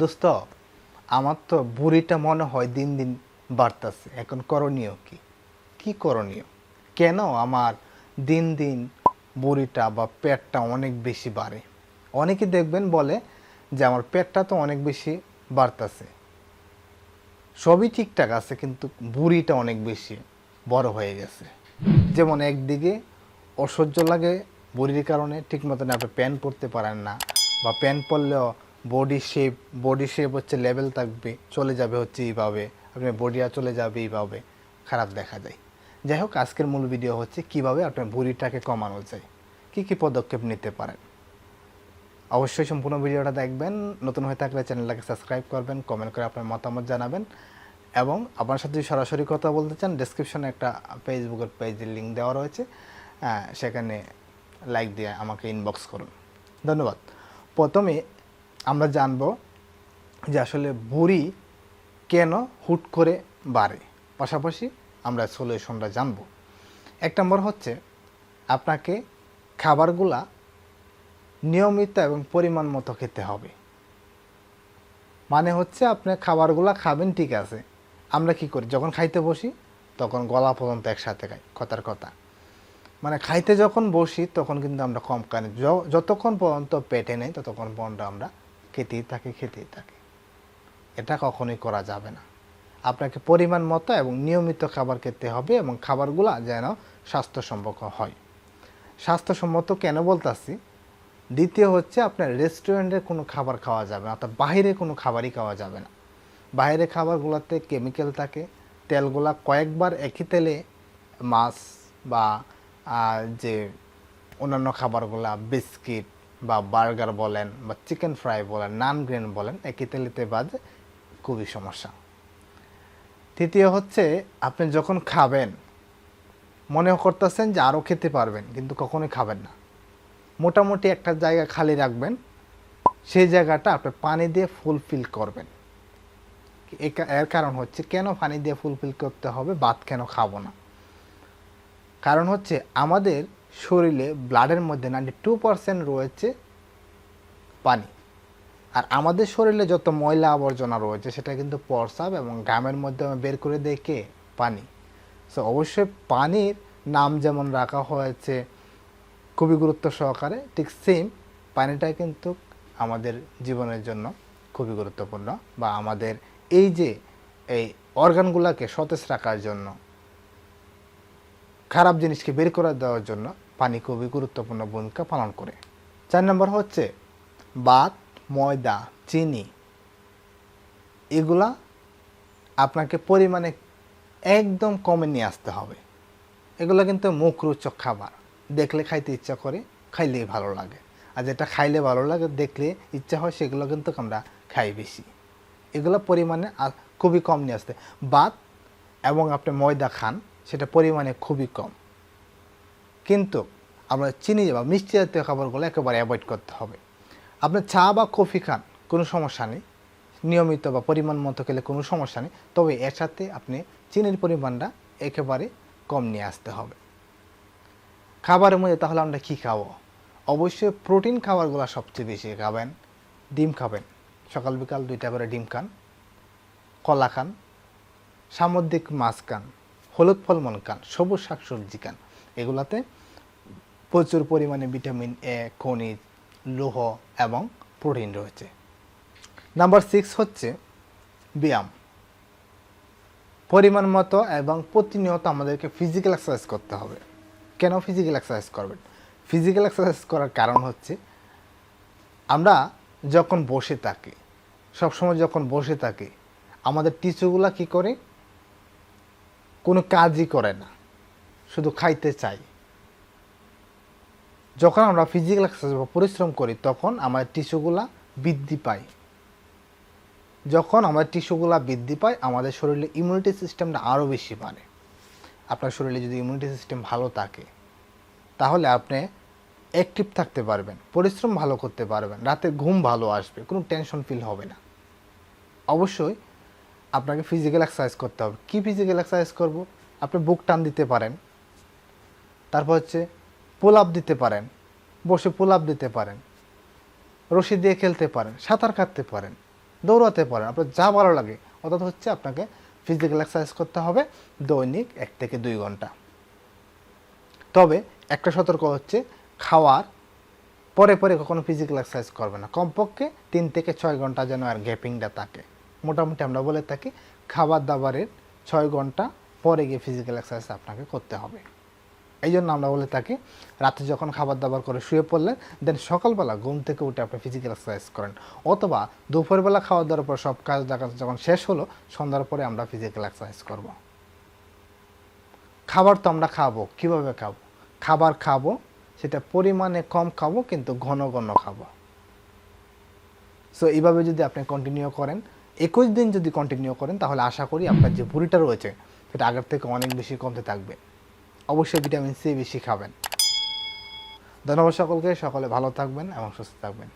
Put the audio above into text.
দোস্ত, আমার তো বুড়িটা মনে হয় দিন দিন বাড়তেছে। এখন করণীয় কি? কি করণীয়? কেন আমার দিন দিন বুড়িটা বা পেটটা অনেক বেশি বাড়ে? অনেকে দেখবেন বলে যে আমার পেটটা তো অনেক বেশি বাড়তেছে। সবই ঠিকঠাক আছে, কিন্তু বুড়িটা অনেক বেশি বড় হয়ে গেছে। যেমন একদিকে অসহ্য লাগে, বুড়ির কারণে ঠিক মতন আপনি প্যান্ট পরতে পারেন না, বা প্যান্ট পরলেও বডি শেপ বডি শেপ হচ্ছে লেভেল থাকবে, চলে যাবে হচ্ছে এইভাবে। আপনার বডিয়া চলে যাবে এইভাবে। খারাপ দেখা যায়। যাই হোক, আজকের মূল ভিডিও হচ্ছে কীভাবে আপনার বুড়িটাকে কমানো যায়। কী কী পদক্ষেপ নিতে পারেন। অবশ্যই সম্পূর্ণ ভিডিওটা দেখবেন। নতুন হয়ে থাকলে চ্যানেলটাকে সাবস্ক্রাইব করবেন কমেন্ট করে আপনার মতামত জানাবেন। এবং আপনার সাথে যদি সরাসরি কথা বলতে চান ডেসক্রিপশনে একটা ফেসবুকের পেজের লিঙ্ক দেওয়া রয়েছে। সেখানে লাইক দিয়ে আমাকে ইনবক্স করুন। ধন্যবাদ। প্রথমে আমরা জানব যে আসলে বুড়ি কেন হুট করে বাড়ে। পাশাপাশি আমরা সলিউশনটা জানব। এক নম্বর হচ্ছে, আপনাকে খাবারগুলা নিয়মিত এবং পরিমাণ মতো খেতে হবে। মানে হচ্ছে আপনি খাবারগুলা খাবেন, ঠিক আছে। আমরা কি করি? যখন খাইতে বসি, তখন গলা পর্যন্ত একসাথে খাই, কথার কথা। মানে খাইতে যখন বসি, তখন কিন্তু আমরা কম খাই। যতক্ষণ পর্যন্ত পেটে নেই, ততক্ষণ পর্যন্ত আমরা খেতেই থাকে খেতেই থাকে। এটা কখনোই করা যাবে না। আপনাকে পরিমাণ মতো এবং নিয়মিত খাবার খেতে হবে এবং খাবারগুলা যেন স্বাস্থ্যসম্মত হয়। স্বাস্থ্যসম্মত কেন বলতেছি? দ্বিতীয় হচ্ছে আপনার রেস্টুরেন্টের কোনো খাবার খাওয়া যাবে না, অর্থাৎ বাইরে কোনো খাবারই খাওয়া যাবে না। বাইরে খাবারগুলোতে কেমিক্যাল থাকে, তেলগুলা কয়েকবার একই তেলে মাছ বা যে অন্যান্য খাবারগুলা, বিস্কিট বা বার্গার বলেন বা চিকেন ফ্রাই বলেন, নান গ্রেন বলেন, একই তেলেতে বাজে, খুবই সমস্যা। তৃতীয় হচ্ছে, আপনি যখন খাবেন মনে করতেছেন যে আরও খেতে পারবেন, কিন্তু কখনোই খাবেন না। মোটামুটি একটা জায়গা খালি রাখবেন, সেই জায়গাটা আপনি পানি দিয়ে ফুলফিল করবেন। এর কারণ হচ্ছে কেন পানি দিয়ে ফুলফিল করতে হবে, ভাত কেন খাব না? কারণ হচ্ছে আমাদের শরীরে ব্লাডের মধ্যে নাইনটি টু পার্সেন্ট রয়েছে পানি। আর আমাদের শরীরে যত ময়লা আবর্জনা রয়েছে, সেটা কিন্তু প্রস্রাব এবং ঘামের মধ্যে বের করে কে? পানি। সো অবশ্যই পানির নাম যেমন রাখা হয়েছে খুবই গুরুত্ব সহকারে, ঠিক সেম পানিটা কিন্তু আমাদের জীবনের জন্য খুবই গুরুত্বপূর্ণ বা আমাদের এই যে এই অর্গানগুলোকে সতেজ রাখার জন্য, খারাপ জিনিসকে বের করে দেওয়ার জন্য পানি খুবই গুরুত্বপূর্ণ ভূমিকা পালন করে। চার নম্বর হচ্ছে ভাত ময়দা, চিনি। এগুলা আপনাকে পরিমাণে একদম কমে নিয়ে আসতে হবে। এগুলো কিন্তু মুখরোচক খাবার। দেখলে খাইতে ইচ্ছা করে, খাইলেই ভালো লাগে। আর যেটা খাইলে ভালো লাগে, দেখলে ইচ্ছা হয়, সেগুলো কিন্তু আমরা খাই বেশি। এগুলো পরিমাণে খুবই কম নিয়ে আসতে। ভাত এবং আপনি ময়দা খান, সেটা পরিমাণে খুবই কম। কিন্তু আমরা চিনি বা মিষ্টি জাতীয় খাবারগুলো একেবারে অ্যাভয়েড করতে হবে। আপনি চা বা কফি খান, কোনো সমস্যা নেই। নিয়মিত বা পরিমাণ মতো খেলে কোনো সমস্যা নেই। তবে এর সাথে আপনি চিনির পরিমাণটা একেবারে কম নিয়ে আসতে হবে। খাবারের মধ্যে তাহলে আমরা কী খাব? অবশ্যই প্রোটিন খাবারগুলো সবচেয়ে বেশি খাবেন। ডিম খাবেন। সকাল বিকাল দুইটা করে ডিম খান, কলা খান, সামুদ্রিক মাছ খান, হলুদ ফলমূল খান, সবুজ শাকসবজি খান। এগুলাতে প্রচুর পরিমাণে ভিটামিন এ, খনিজ, লোহ এবং প্রোটিন রয়েছে। নাম্বার সিক্স হচ্ছে ব্যায়াম। পরিমাণ মতো এবং প্রতিনিয়ত আমাদেরকে ফিজিক্যাল এক্সারসাইজ করতে হবে। কেন ফিজিক্যাল এক্সারসাইজ করবেন? ফিজিক্যাল এক্সারসাইজ করার কারণ হচ্ছে আমরা যখন বসে থাকি, সবসময় যখন বসে থাকি, আমাদের টিস্যুগুলা কি করে? কোনো কাজই করে না। শুধু খাইতে চাই। যখন আমরা ফিজিক্যাল এক্সারসাইজ বা পরিশ্রম করি, তখন আমাদের টিস্যুগুলা বৃদ্ধি পায়। যখন আমাদের টিস্যুগুলা বৃদ্ধি পায়, আমাদের শরীরে ইমিউনিটি সিস্টেমটা আরও বেশি বাড়ে। আপনার শরীরে যদি ইমিউনিটি সিস্টেম ভালো থাকে, তাহলে আপনি অ্যাক্টিভ থাকতে পারবেন, পরিশ্রম ভালো করতে পারবেন, রাতে ঘুম ভালো আসবে, কোনো টেনশন ফিল হবে না। অবশ্যই আপনাকে ফিজিক্যাল এক্সারসাইজ করতে হবে। কী ফিজিক্যাল এক্সারসাইজ করব? আপনি বুক টান দিতে পারেন তারপর হচ্ছে পুল আপ দিতে পারেন। বসে পুল আপ দিতে পারেন। রশি দিয়ে খেলতে পারেন, সাঁতার কাটতে পারেন, দৌড়াতে পারেন। আপনার যা ভালো লাগে, অর্থাৎ হচ্ছে আপনাকে ফিজিক্যাল এক্সারসাইজ করতে হবে দৈনিক এক থেকে দুই ঘণ্টা। তবে একটা সতর্ক হচ্ছে, খাওয়ার পরে পরে কখনো ফিজিক্যাল এক্সারসাইজ করবে না। কমপক্ষে তিন থেকে ছয় ঘণ্টা যেন আর গ্যাপিংটা থাকে। মোটামুটি আমরা বলে থাকি, খাবার দাবারের ছয় ঘণ্টা পরে গিয়ে ফিজিক্যাল এক্সারসাইজ আপনাকে করতে হবে। এই জন্য আমরা বলে থাকি, রাতে যখন খাবার দাবার করে শুয়ে পড়লেন, দেন সকালবেলা ঘুম থেকে উঠে আপনি ফিজিক্যাল এক্সারসাইজ করেন। অথবা দুপুরবেলা খাওয়া দাওয়ার পর সব কাজ দেখা যখন শেষ হলো, সন্ধ্যার পরে আমরা ফিজিক্যাল এক্সারসাইজ করব। খাবার তো আমরা খাব, কীভাবে খাব? খাবার খাব, সেটা পরিমাণে কম খাব, কিন্তু ঘন ঘন খাব। সো এইভাবে যদি আপনি কন্টিনিউ করেন, একুশ দিন যদি কন্টিনিউ করেন, তাহলে আশা করি আপনার যে ভুঁড়িটা রয়েছে, সেটা আগের থেকে অনেক বেশি কমতে থাকবে। অবশ্যই ভিটামিন সি বেশি খাবেন। ধন্যবাদ সকলকে সকলে ভালো থাকবেন এবং সুস্থ থাকবেন।